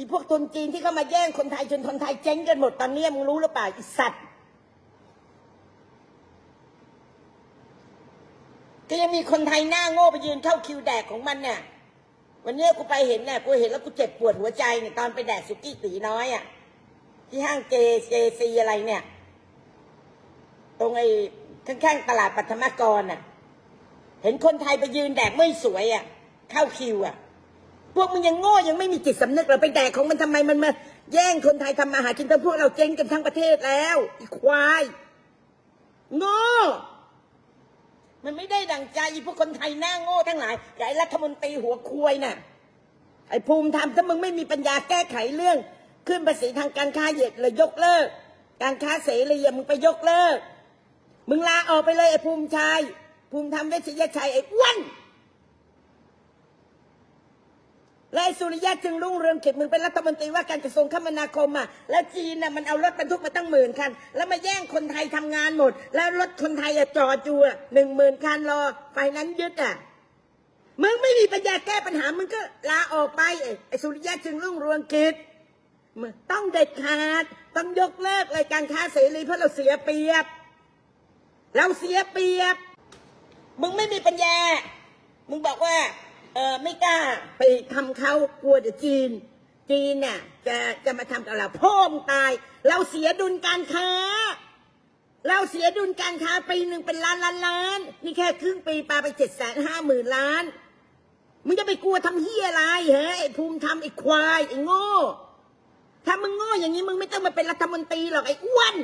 อีพวกทุนจีนที่เข้ามาแย่งคนไทยจนคนไทยเจ๊งกันหมดตอนนี้มึงรู้หรือเปล่าอีสัตว์ก็ยังมีคนไทยหน้าโง่ไปยืนเข้าคิวแดกของมันเนี่ยวันนี้กูไปเห็นเนี่ยกูเห็นแล้วกูเจ็บปวดหัวใจเนี่ยตอนไปแดกสุกี้ตีน้อยอะ่ะที่ห้างเจเจซีอะไรเนี่ย ตรงไอ้ข้างๆตลาดปัทมกรน่ะ เห็นคนไทยไปยืนแดกไม่สวยอะ่ะ เข้าคิวอะ่ะ พวกมึงยังโง่ยังไม่มีจิตสำนึกเรอไปแดกของมันทำไมมันมาแย่งคนไทยทำมาหากินแต่พวกเราเจ๊งกันทั้งประเทศแล้วอีควายโง่มันไม่ได้ดังใจอีพวกคนไทยหน้าโง่ทั้งหลายไอ้รัฐมนตรีหัวควยน่ะไอ้ภูมิธรรมถ้ามึงไม่มีปัญญาแก้ไขเรื่อง ขึ้นภาษีทางการค้าเหยียดเลยยกเลิก การค้าเสรีอะมึงไปยกเลิก มึงลาออกไปเลยไอ้ภูมิชัยภูมิธรรมเวชยชัยไอ้อ้วน และไอ้สุริยะจึงรุ่งเรืองกิจมึงเป็นรัฐมนตรีว่าการกระทรวงคมนาคมอะแล้วจีนน่ะมันเอารถบรรทุกมาตั้งหมื่นคัน แล้วมาแย่งคนไทยทำงานหมด แล้วรถคนไทยอะจอดอยู่อะหนึ่งหมื่นคันรอไฟนั้นยึดอะมึงไม่มีปัญญาแก้ปัญหามึงก็ลาออกไปไอ้สุริยะจึงรุ่งเรืองกิจมึงต้องเด็ดขาดต้องยกเลิกเลยการค้าเสรีเพราะเราเสียเปรียบ เราเสียเปรียบ มึงไม่มีปัญญา มึงบอกว่า เออไม่กล้าไปทำเขากลัวเดี๋ยวจีน จีนน่ะจะจะมาทำกับเราพ่อมงตาย เราเสียดุลการค้า เราเสียดุลการค้าปีหนึ่งเป็นล้านล้านล้าน นี่แค่ครึ่งปีปาไปเจ็ดแสนห้าหมื่นล้านมึงจะไปกลัวทำเฮียอะไรเฮ้ยไอ้ภูมิทำไอ้ควายไอ้โง่ ถ้ามึงโง่อย่างนี้มึงไม่ต้องมาเป็นรัฐมนตรีหรอกไอ้อ้วน